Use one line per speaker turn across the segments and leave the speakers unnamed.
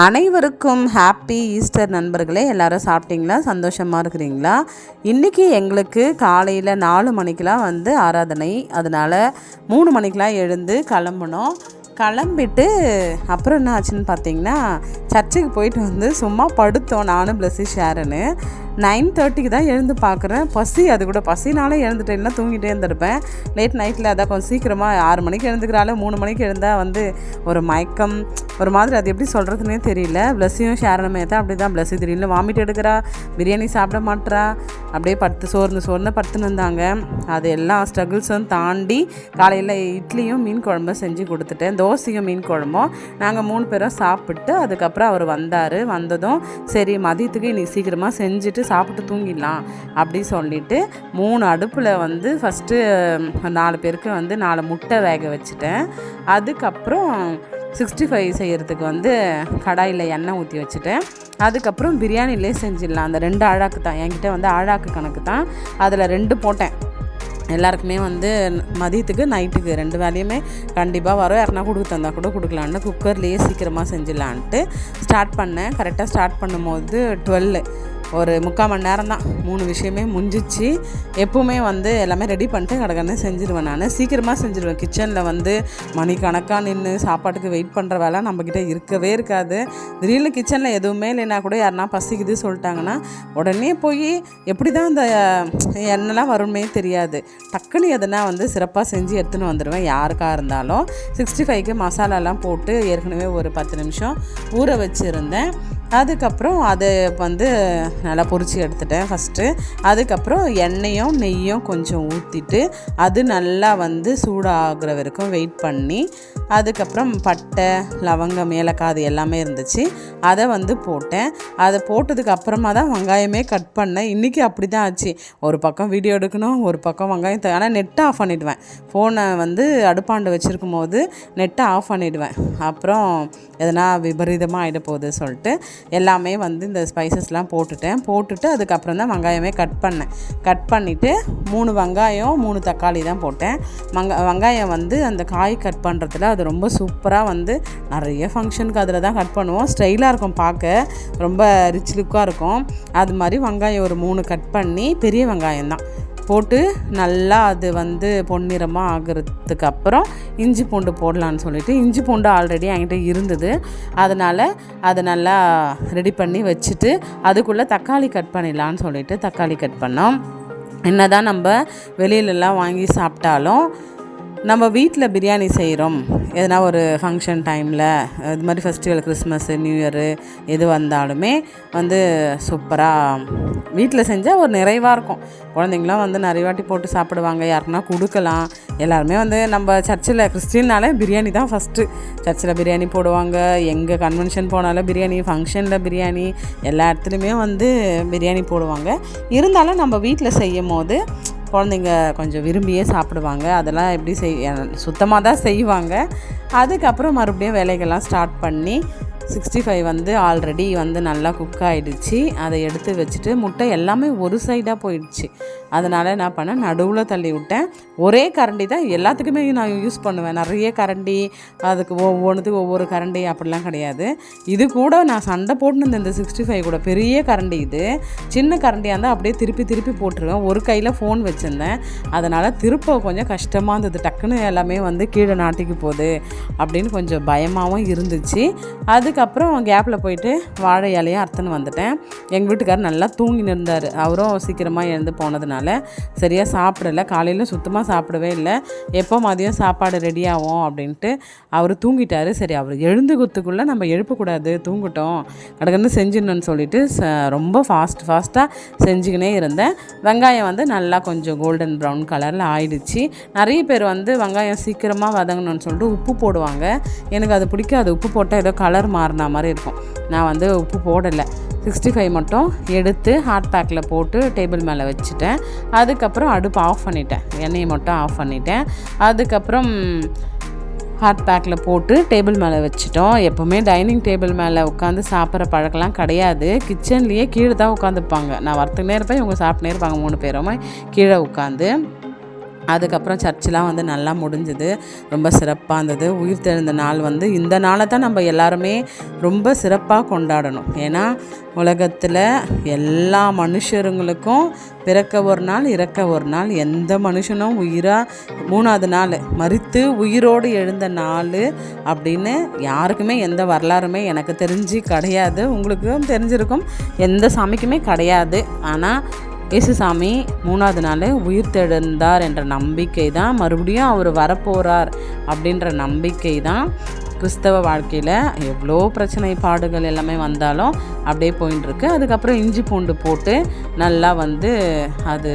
அனைவருக்கும் happy Easter நண்பர்களே எல்லாரும் சாப்பிட்டீங்களா? சந்தோஷமாக இருக்கிறீங்களா? இன்றைக்கி எங்களுக்கு காலையில் நாலு மணிக்கெலாம் வந்து ஆராதனை. அதனால் மூணு மணிக்கெலாம் எழுந்து கிளம்புனோம் கிளம்பிட்டு அப்புறம் என்ன ஆச்சுன்னு பார்த்தீங்கன்னா சர்ச்சுக்கு போயிட்டு வந்து சும்மா படுத்தோம். நானும் ப்ளஸ்ஸி ஷேருன்னு நைன் தேர்ட்டிக்கு தான் எழுந்து பார்க்குறேன். பசி அது கூட பசினாலே எழுந்துட்டேன். தூங்கிட்டே இருந்திருப்பேன். லேட் நைட்டில் அதான் கொஞ்சம் சீக்கிரமாக ஆறு மணிக்கு எழுந்துக்கிறாள் மூணு மணிக்கு எழுந்தால் வந்து ஒரு மயக்கம் ஒரு மாதிரி அது எப்படி சொல்கிறதுனே தெரியல. ப்ளஸ்ஸையும் ஷேரனுமே தான் அப்படி தான் ப்ளஸ்ஸு திடீர்னு வாமிட் எடுக்கிறா பிரியாணி சாப்பிட மாட்டா அப்படியே படுத்து சோர்ந்து சோர்ந்து படுத்துன்னு இருந்தாங்க. அது எல்லா ஸ்ட்ரகிள்ஸும் தாண்டி காலையில் இட்லியும் மீன் குழம்பும் செஞ்சு கொடுத்துட்டேன். தோசையும் மீன் குழம்பும். நாங்கள் மூணு பேரும் சாப்பிட்டு அதுக்கப்புறம் அவர் வந்தார். வந்ததும் சரி மதியத்துக்கு இன்னைக்கு சீக்கிரமாக செஞ்சுட்டு சாப்பிட்டு தூங்கிடலாம் அப்படி சொல்லிட்டு மூணு அடுப்பில் வந்து ஃபஸ்ட்டு நாலு பேருக்கு வந்து நாலு முட்டை வேக வச்சுட்டேன். அதுக்கப்புறம் சிக்ஸ்டி ஃபைவ் செய்கிறதுக்கு வந்து கடாயில் எண்ணெய் ஊற்றி வச்சுட்டேன். அதுக்கப்புறம் பிரியாணிலே செஞ்சிடலாம். அந்த ரெண்டு ஆழாக்கு தான். என்கிட்ட வந்து ஆழாக்கு கணக்கு தான். அதில் ரெண்டு போட்டேன். எல்லாருக்குமே வந்து மதியத்துக்கு நைட்டுக்கு ரெண்டு வேலையுமே கண்டிப்பாக வரும். யாருனா கொடுக்க தந்தால் கூட கொடுக்கலான்னு குக்கர்லேயே சீக்கிரமாக செஞ்சிடலான்ட்டு ஸ்டார்ட் பண்ணேன். கரெக்டாக ஸ்டார்ட் பண்ணும்போது டுவெல்லு ஒரு முக்கால் மணி நேரம் தான். மூணு விஷயமே முடிஞ்சிச்சு. எப்போவுமே வந்து எல்லாமே ரெடி பண்ணிட்டு கடகடனே செஞ்சுருவேன் நான். சீக்கிரமாக செஞ்சுருவேன். கிச்சனில் வந்து மணிக்கணக்காக நின்று சாப்பாட்டுக்கு வெயிட் பண்ணுற வேலை நம்மக்கிட்ட இருக்கவே இருக்காது. திடீர்னு கிச்சனில் எதுவுமே இல்லைன்னா கூட யாருனா பசிக்குது சொல்லிட்டாங்கன்னா உடனே போய் எப்படி தான் அந்த எண்ணெய்லாம் வருமே தெரியாது. டக்குன்னு எதுனா வந்து சிறப்பாக செஞ்சு எடுத்துன்னு வந்துடுவேன் யாருக்காக இருந்தாலும். சிக்ஸ்டி ஃபைவ்க்கு மசாலாலாம் போட்டு ஏற்கனவே ஒரு பத்து நிமிஷம் ஊற வச்சுருந்தேன். அதுக்கப்புறம் அதை வந்து நல்லா பொரிச்சு எடுத்துட்டேன் ஃபஸ்ட்டு அதுக்கப்புறம் எண்ணெயும் நெய்யும் கொஞ்சம் ஊற்றிட்டு அது நல்லா வந்து சூடாகிற வரைக்கும் வெயிட் பண்ணி அதுக்கப்புறம் பட்டை லவங்கம் ஏலக்காய் அது எல்லாமே இருந்துச்சு. அதை வந்து போட்டேன். அதை போட்டதுக்கு அப்புறமா தான் வெங்காயமே கட் பண்ணேன். இன்றைக்கி அப்படி தான் ஆச்சு. ஒரு பக்கம் வீடியோ எடுக்கணும் ஒரு பக்கம் வெங்காயம் ஆனால் நெட்டை ஆஃப் பண்ணிவிடுவேன் ஃபோனை வந்து அடுப்பாண்டு வச்சுருக்கும் போது நெட்டை ஆஃப் பண்ணிவிடுவேன் அப்புறம் எதனா விபரீதமாக ஆகிட போகுது சொல்லிட்டு எல்லாமே வந்து இந்த ஸ்பைசஸ்லாம் போட்டுட்டேன். போட்டுட்டு அதுக்கப்புறம் தான் வெங்காயமே கட் பண்ணேன். கட் பண்ணிவிட்டு மூணு வெங்காயம் மூணு தக்காளி தான் போட்டேன். மங்க வெங்காயம் வந்து அந்த காய் கட் பண்ணுறதுல அது ரொம்ப சூப்பராக வந்து நிறைய ஃபங்க்ஷனுக்கு அதில் தான் கட் பண்ணுவோம். ஸ்டைலாக இருக்கும் பார்க்க ரொம்ப ரிச் லுக்காக இருக்கும். அது மாதிரி வெங்காயம் ஒரு மூணு கட் பண்ணி பெரிய வெங்காயம் தான். போட்டு நல்லா அது வந்து பொன்னிறமாக ஆகிறதுக்கு அப்புறம் இஞ்சி பூண்டு போடலான்னு சொல்லிட்டு இஞ்சி பூண்டு ஆல்ரெடி என்கிட்ட இருந்தது. அதனால் அதை நல்லா ரெடி பண்ணி வச்சுட்டு அதுக்குள்ளே தக்காளி கட் பண்ணிடலான்னு சொல்லிட்டு தக்காளி கட் பண்ணோம். என்ன தான் நம்ம வெளியிலலாம் வாங்கி சாப்பிட்டாலும் நம்ம வீட்டில் பிரியாணி செய்கிறோம். எதனா ஒரு ஃபங்க்ஷன் டைமில் இது மாதிரி ஃபெஸ்டிவல் கிறிஸ்மஸ்ஸு நியூ இயரு எது வந்தாலுமே வந்து சூப்பராக வீட்டில் செஞ்சால் ஒரு நிறைவாக இருக்கும். குழந்தைங்களாம் வந்து நிறைய வாட்டி போட்டு சாப்பிடுவாங்க. யாருக்குன்னா கொடுக்கலாம். எல்லாருமே வந்து நம்ம சர்ச்சில் கிறிஸ்டின்னாலே பிரியாணி தான் ஃபஸ்ட்டு சர்ச்சில் பிரியாணி போடுவாங்க. எங்கே கன்வென்ஷன் போனாலும் பிரியாணி ஃபங்க்ஷனில் பிரியாணி எல்லா இடத்துலையுமே வந்து பிரியாணி போடுவாங்க. இருந்தாலும் நம்ம வீட்டில் செய்யும் போது குழந்தைங்க கொஞ்சம் விரும்பியே சாப்பிடுவாங்க. அதெல்லாம் எப்படி செய் சுத்தமாக தான் செய்வாங்க. அதுக்கப்புறம் மறுபடியும் வேலைகள்லாம் ஸ்டார்ட் பண்ணி சிக்ஸ்டி ஃபைவ் வந்து ஆல்ரெடி வந்து நல்லா குக் ஆகிடுச்சு அதை எடுத்து வச்சுட்டு முட்டை எல்லாமே ஒரு சைடாக போயிடுச்சு. அதனால் என்ன பண்ணேன்? நடுவில் தள்ளி விட்டேன். ஒரே கரண்டி தான் எல்லாத்துக்குமே நான் யூஸ் பண்ணுவேன். நிறைய கரண்டி அதுக்கு ஒவ்வொன்றுத்துக்கு ஒவ்வொரு கரண்டி அப்படிலாம் கிடையாது. இது கூட நான் சண்டை போட்டுன்னு இந்த சிக்ஸ்டி ஃபைவ் கூட. பெரிய கரண்டி இது. சின்ன கரண்டியாக இருந்தால் அப்படியே திருப்பி திருப்பி போட்டுருவேன். ஒரு கையில் ஃபோன் வச்சுருந்தேன். அதனால் திருப்ப கொஞ்சம் கஷ்டமாக இருந்தது. டக்குன்னு எல்லாமே வந்து கீழே நாட்டிக்கு போகுது அப்படின்னு கொஞ்சம் பயமாகவும் இருந்துச்சு. அதுக்கப்புறம் கேப்பில் போயிட்டு வாழை இலையை அறுத்துன்னு வந்துட்டேன். எங்கள் வீட்டுக்காரர் நல்லா தூங்கின்னு இருந்தார். அவரும் சீக்கிரமாக எழுந்து போனதுனால சரியாக சாப்பிடல. காலையில் சுத்தமாக சாப்பிடவே இல்லை. எப்போ மதியம் சாப்பாடு ரெடி ஆகும் அப்படின்ட்டு அவர் தூங்கிட்டாரு. சரி அவர் எழுந்து குத்துக்குள்ளே நம்ம எழுப்பக்கூடாது. தூங்கிட்டோம். கடகன்னு செஞ்சிடணும்னு சொல்லிட்டு ச- ரொம்ப ஃபாஸ்ட் ஃபாஸ்ட்டாக செஞ்சுக்கினே இருந்தேன். வெங்காயம் வந்து நல்லா கொஞ்சம் கோல்டன் ப்ரௌன் கலரில் ஆயிடுச்சு. நிறைய பேர் வந்து வெங்காயம் சீக்கிரமாக வதங்கணும்னு சொல்லிட்டு உப்பு போடுவாங்க. எனக்கு அது பிடிக்காது. உப்பு போட்டால் ஏதோ கலர் மாறின மாதிரி இருக்கும். நான் வந்து உப்பு போடலை. சிக்ஸ்டி ஃபைவ் மட்டும் எடுத்து ஹாட் பேக்கில் போட்டு டேபிள் மேலே வச்சுட்டேன். அதுக்கப்புறம் அடுப்பு ஆஃப் பண்ணிட்டேன். எண்ணெயை மட்டும் ஆஃப் பண்ணிட்டேன். அதுக்கப்புறம் ஹாட் பேக்கில் போட்டு டேபிள் மேலே வச்சுட்டோம். எப்போவுமே டைனிங் டேபிள் மேலே உட்காந்து சாப்பிட்ற பழக்கம்லாம் கிடையாது. கிச்சன்லேயே கீழே தான் உட்காந்துப்பாங்க நான் வரத்துக்குனே இருப்பேன் இவங்க சாப்பிட்டுனே இருப்பாங்க மூணு பேருமே கீழே உட்காந்து அதுக்கப்புறம் சர்ச்செலாம் வந்து நல்லா முடிஞ்சுது. ரொம்ப சிறப்பாக இருந்தது. உயிர் தெழுந்த நாள் வந்து இந்த நாளை தான் நம்ம எல்லாருமே ரொம்ப சிறப்பாக கொண்டாடணும். ஏன்னா உலகத்தில் எல்லா மனுஷருங்களுக்கும் பிறக்க ஒரு நாள் இறக்க ஒரு நாள். எந்த மனுஷனும் உயிராக மூணாவது நாள் மறித்து உயிரோடு எழுந்த நாள் அப்படின்னு யாருக்குமே எந்த வரலாறுமே எனக்கு தெரிஞ்சு கிடையாது. உங்களுக்கும் தெரிஞ்சிருக்கும். எந்த சாமிக்குமே கிடையாது. ஆனால் இயேசுசாமி மூணாவது நாள் உயிர் தெழுந்தார் என்ற நம்பிக்கை தான் மறுபடியும் அவர் வரப்போகிறார் அப்படின்ற நம்பிக்கை தான் கிறிஸ்தவ வாழ்க்கையில் எவ்வளோ பிரச்சனை பாடுகள் எல்லாமே வந்தாலும் அப்படியே போயின்னு அதுக்கப்புறம் இஞ்சி பூண்டு போட்டு நல்லா வந்து அது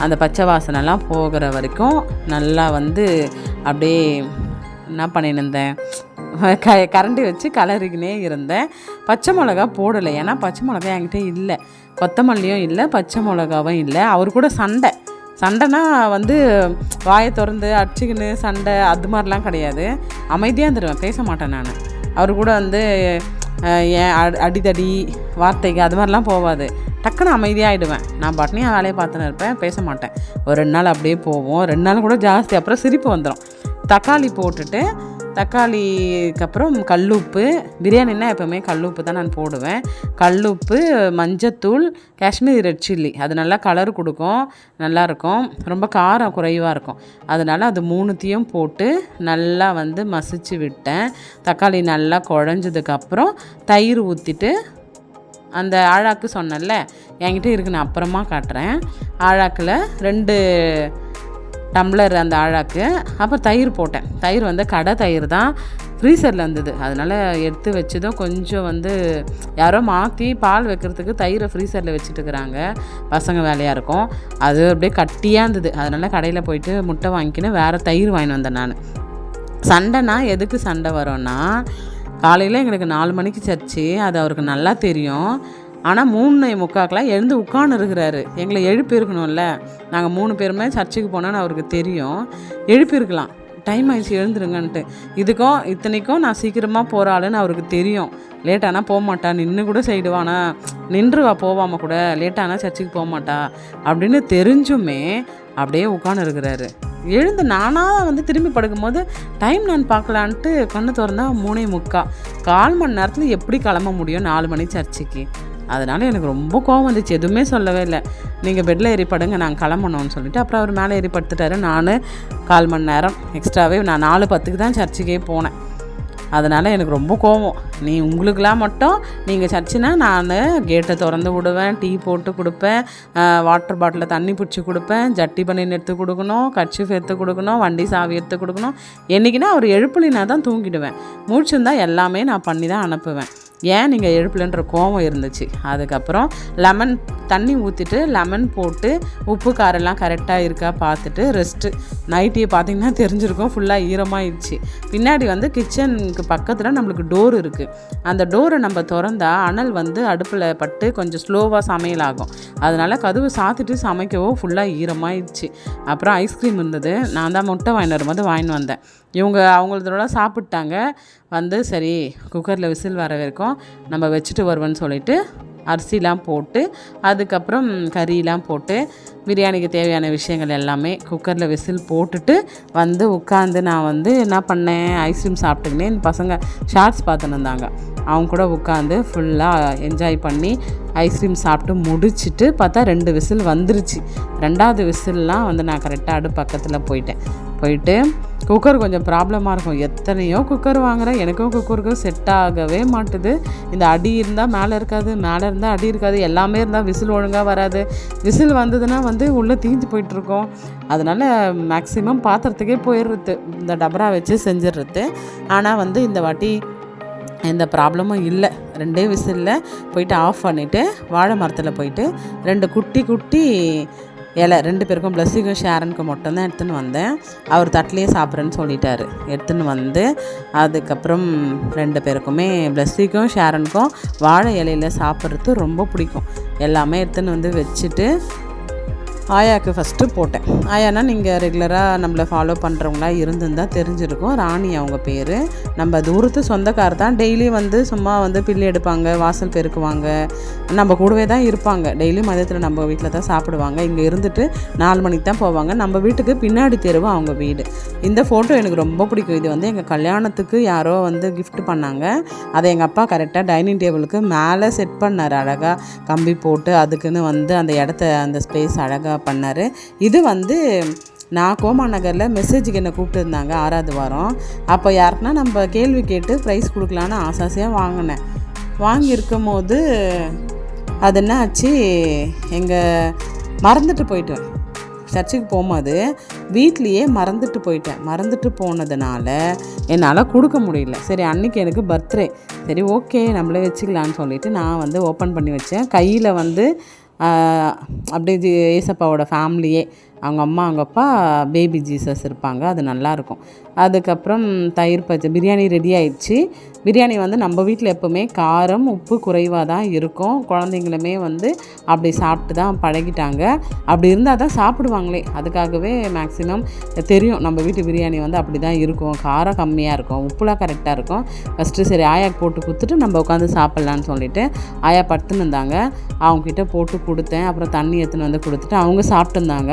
அந்த பச்சை வாசனைலாம் போகிற வரைக்கும் நல்லா வந்து அப்படியே என்ன பண்ணின்னு இருந்தேன் க கரண்டி வச்சு கலரிக்கினே இருந்தேன். பச்சை மிளகா போடலை. ஏன்னா பச்சை மிளகா என்கிட்ட இல்லை. கொத்தமல்லியும் இல்லை பச்சை மிளகாவும் இல்லை. அவர் கூட சண்டை. சண்டைனா வந்து வாயை திறந்து அடிச்சுக்கின்னு சண்டை அது மாதிரிலாம் கிடையாது. அமைதியாக இருந்துருவேன். பேச மாட்டேன் நான். அவர் கூட வந்து ஏன் அடிதடி வார்த்தைக்கு அது மாதிரிலாம் போகாது டக்குன்னு அமைதியாகிடுவேன் நான் பாட்டினே வேலையை பார்த்துன்னு இருப்பேன். பேச மாட்டேன். ஒரு ரெண்டு நாள் அப்படியே போவோம். ரெண்டு நாள் கூட ஜாஸ்தி. அப்புறம் சிரிப்பு வந்துடும் தக்காளி போட்டுட்டு தக்காளிக்கு அப்புறம் கல்லுப்பு. பிரியாணின்னா எப்போவுமே கல்லுப்பு தான் நான் போடுவேன். கல்லுப்பு மஞ்சத்தூள் காஷ்மீரி ரெட் சில்லி. அது நல்லா கலர் கொடுக்கும். நல்லாயிருக்கும் ரொம்ப காரம் குறைவாக இருக்கும். அதனால் அது மூணுத்தையும் போட்டு நல்லா வந்து மசிச்சு விட்டேன். தக்காளி நல்லா குழஞ்சதுக்கப்புறம் தயிர் ஊற்றிட்டு அந்த ஆழாக்கு சொன்னேன்ல என்கிட்ட இருக்கு நான் அப்புறமா காட்டுறேன். ஆழாக்கில் ரெண்டு டம்ளர் அந்த ஆழாக்கு. அப்புறம் தயிர் போட்டேன். தயிர் வந்து கடை தயிர் தான். ஃப்ரீசரில் இருந்தது. அதனால் எடுத்து வச்சதும் கொஞ்சம் வந்து யாரோ மாற்றி பால் வைக்கிறதுக்கு தயிரை ஃப்ரீசரில் வச்சுட்டுக்கிறாங்க பசங்க வேலையாக இருக்கும். அது அப்படியே கட்டியாக இருந்தது. அதனால் கடையில் போயிட்டு முட்டை வாங்கிக்கின்னு வேறு தயிர் வாங்கினு வந்தேன் நான். சண்டைனா எதுக்கு சண்டை வரோன்னா காலையில் எங்களுக்கு நாலு மணிக்கு சர்ச்சு. அது அவருக்கு நல்லா தெரியும். ஆனால் மூணு முக்காக்கெலாம் எழுந்து உட்காந்து இருக்கிறாரு. எங்களை எழுப்பி இருக்கணும்ல. நாங்கள் மூணு பேருமே சர்ச்சுக்கு போனோன்னு அவருக்கு தெரியும். எழுப்பியிருக்கலாம் டைம் ஆயிடுச்சு எழுந்துருங்கன்ட்டு. இதுக்கும் இத்தனைக்கும் நான் சீக்கிரமாக போகிற ஆளுன்னு அவருக்கு தெரியும். லேட்டானா போக மாட்டா. நின்று கூட செய்டுவானா நின்றுவா போவாம கூட. லேட்டானா சர்ச்சுக்கு போக மாட்டா. அப்படின்னு தெரிஞ்சுமே அப்படியே உட்காந்து இருக்கிறாரு. எழுந்து நானாக வந்து திரும்பி படுக்கும்போது டைம் நான் பார்க்கலான்ட்டு கண்ணு திறந்தா மூணே முக்கா. கால் மணி நேரத்தில் எப்படி கிளம்ப முடியும்? நாலு மணி சர்ச்சுக்கு. அதனால் எனக்கு ரொம்ப கோவம் வந்துச்சு. எதுவுமே சொல்லவே இல்லை. நீங்கள் பெட்டில் ஏறி படுங்க நாங்கள் கிளம்பணும்னு சொல்லிட்டு அப்புறம் அவர் மேலே ஏறி படுத்துட்டாரு நான் கால் மணி நேரம் எக்ஸ்ட்ராவே நான் நாலு பத்துக்கு தான் சர்ச்சுக்கே போனேன். அதனால் எனக்கு ரொம்ப கோவம். நீ உங்களுக்கெலாம் மட்டும் நீங்கள் சர்ச்சுனா நான் கேட்டை திறந்து விடுவேன் டீ போட்டு கொடுப்பேன் வாட்டர் பாட்டிலில் தண்ணி பிடிச்சி கொடுப்பேன் ஜட்டி பனியன் எடுத்து கொடுக்கணும் கட்சிஃப் எடுத்து கொடுக்கணும் வண்டி சாவி எடுத்து கொடுக்கணும். என்றைக்குன்னா அவர் எழுப்புலினா தான் தூங்கிடுவேன். மூச்சுருந்தா எல்லாமே நான் பண்ணி தான் அனுப்புவேன். ஏன் நீங்கள் எழுப்பலன்ற கோவம் இருந்துச்சு? அதுக்கப்புறம் லெமன் தண்ணி ஊற்றிட்டு லெமன் போட்டு உப்பு காரெல்லாம் கரெக்டாக இருக்கா பார்த்துட்டு ரெஸ்ட்டு நைட்டியை பார்த்தீங்கன்னா தெரிஞ்சிருக்கும். ஃபுல்லாக ஈரமாயிடுச்சு. பின்னாடி வந்து கிச்சனுக்கு பக்கத்தில் நம்மளுக்கு டோர் இருக்குது அந்த டோரை நம்ம திறந்தா அனல் வந்து அடுப்பில் பட்டு கொஞ்சம் ஸ்லோவாக சமையல் ஆகும். அதனால் கதவு சாத்திட்டு சமைக்கவோ ஃபுல்லாக ஈரமாயிடுச்சு. அப்புறம் ஐஸ்கிரீம் இருந்தது. நான் தான் முட்டை வாங்கிட்டு வரும்போது வாங்கிட்டு வந்தேன். இவங்க அவங்களதோட சாப்பிட்டாங்க. வந்து சரி குக்கரில் விசில் வர வரைக்கும் நம்ம வச்சுட்டு வருவோன்னு சொல்லிட்டு அரிசிலாம் போட்டு அதுக்கப்புறம் கறியெலாம் போட்டு பிரியாணிக்கு தேவையான விஷயங்கள் எல்லாமே குக்கரில் விசில் போட்டுட்டு வந்து உட்காந்து நான் வந்து என்ன பண்ணேன் ஐஸ்கிரீம் சாப்பிட்டுக்கினே இந்த பசங்க ஷார்ட்ஸ் பார்த்துன்னு இருந்தாங்க. அவங்க கூட உட்காந்து ஃபுல்லாக என்ஜாய் பண்ணி ஐஸ்கிரீம் சாப்பிட்டு முடிச்சுட்டு பார்த்தா ரெண்டு விசில் வந்துருச்சு. ரெண்டாவது விசில்லாம் வந்து நான் கரெக்டாக அடுப்பு பக்கத்தில் போயிட்டேன். போயிட்டு குக்கர் கொஞ்சம் ப்ராப்ளமாக இருக்கும். எத்தனையோ குக்கர் வாங்குகிறேன் எனக்கும் குக்கருக்கும் செட் ஆகவே மாட்டுது. இந்த அடி இருந்தால் மேலே இருக்காது மேலே இருந்தால் அடி இருக்காது எல்லாமே இருந்தால் விசில் ஒழுங்காக வராது. விசில் வந்ததுன்னா வந்து உள்ளே தீஞ்சு போயிட்டுருக்கோம். அதனால் மேக்ஸிமம் பாத்திரத்துக்கே போயிடுறது. இந்த டபரா வச்சு செஞ்சிடுறது. ஆனால் வந்து இந்த வாட்டி எந்த ப்ராப்ளமும் இல்லை. ரெண்டே விசிலில் போயிட்டு ஆஃப் பண்ணிவிட்டு வாழை மரத்தில் போயிட்டு ரெண்டு குட்டி குட்டி இலை ரெண்டு பேருக்கும் பிளஸ்ஸுக்கும் ஷேரனுக்கும் மட்டும்தான் எடுத்துன்னு வந்தேன். அவர் தட்டிலே சாப்பிட்றேன்னு சொல்லிட்டாரு. எடுத்துன்னு வந்து அதுக்கப்புறம் ரெண்டு பேருக்குமே பிளஸ்ஸிக்கும் ஷேரனுக்கும் வாழை இலையில சாப்பிட்றது ரொம்ப பிடிக்கும். எல்லாமே எடுத்துன்னு வந்து வச்சுட்டு ஆயாவுக்கு ஃபஸ்ட்டு போட்டேன். ஆயானா நீங்கள் ரெகுலராக நம்மளை ஃபாலோ பண்ணுறவங்களா இருந்துருந்தால் தெரிஞ்சிருக்கும். ராணி அவங்க பேர். நம்ம தூரத்து சொந்தக்கார் தான். டெய்லி வந்து சும்மா வந்து பில்லு எடுப்பாங்க வாசல் பெருக்குவாங்க. நம்ம கூடவே தான் இருப்பாங்க. டெய்லி மதியத்தில் நம்ம வீட்டில் தான் சாப்பிடுவாங்க. இங்கே இருந்துட்டு நாலு மணிக்கு தான் போவாங்க. நம்ம வீட்டுக்கு பின்னாடி தெருவு அவங்க வீடு. இந்த ஃபோட்டோ எனக்கு ரொம்ப பிடிக்கும். இது வந்து எங்கள் கல்யாணத்துக்கு யாரோ வந்து கிஃப்ட் பண்ணாங்க. அதை எங்கள் அப்பா கரெக்டாக டைனிங் டேபிளுக்கு மேலே செட் பண்ணார் அழகாக கம்பி போட்டு அதுக்குன்னு வந்து அந்த இடத்த அந்த ஸ்பேஸ் அழகாக பண்ணார். இது வந்து நான் கோமா நகரில் மெசேஜுக்கு என்னை கூப்பிட்டுருந்தாங்க ஆறாவது வாரம். அப்போ யாருக்குன்னா நம்ம கேள்வி கேட்டு ப்ரைஸ் கொடுக்கலான்னு ஆசாசியாக வாங்கினேன். வாங்கியிருக்கும் போது அது என்ன ஆச்சு எங்கள் மறந்துட்டு போயிட்டேன். சர்ச்சுக்கு போகும்போது வீட்லேயே மறந்துட்டு போயிட்டேன். மறந்துட்டு போனதுனால என்னால் கொடுக்க முடியல. சரி அன்னைக்கு எனக்கு பர்த்டே சரி ஓகே நம்மளே வச்சுக்கலான்னு சொல்லிவிட்டு நான் வந்து ஓப்பன் பண்ணி வச்சேன். கையில் வந்து அப்படியே ஜி- ஏசப்பாவோட ஃபேமிலியே அவங்க அம்மா அவங்க அப்பா பேபி ஜீசஸ் இருப்பாங்க. அது நல்லாயிருக்கும் அதுக்கப்புறம் தயிர் பச்சை பிரியாணி ரெடி ஆயிடுச்சு. பிரியாணி வந்து நம்ம வீட்டில் எப்போவுமே காரம் உப்பு குறைவாக தான் இருக்கும். குழந்தைங்களுமே வந்து அப்படி சாப்பிட்டு தான் பழகிட்டாங்க. அப்படி இருந்தால் தான் சாப்பிடுவாங்களே. அதுக்காகவே மேக்ஸிமம் தெரியும். நம்ம வீட்டு பிரியாணி வந்து அப்படி தான் இருக்கும். காரம் கம்மியாக இருக்கும். உப்புலாம் கரெக்டாக இருக்கும். ஃபஸ்ட்டு சரி ஆயாக்கு போட்டு கொடுத்துட்டு நம்ம உட்காந்து சாப்பிட்லான்னு சொல்லிட்டு ஆயா படுத்துன்னு இருந்தாங்க. அவங்கக்கிட்ட போட்டு கொடுத்தேன். அப்புறம் தண்ணி எடுத்துன்னு வந்து கொடுத்துட்டு அவங்க சாப்பிட்டுருந்தாங்க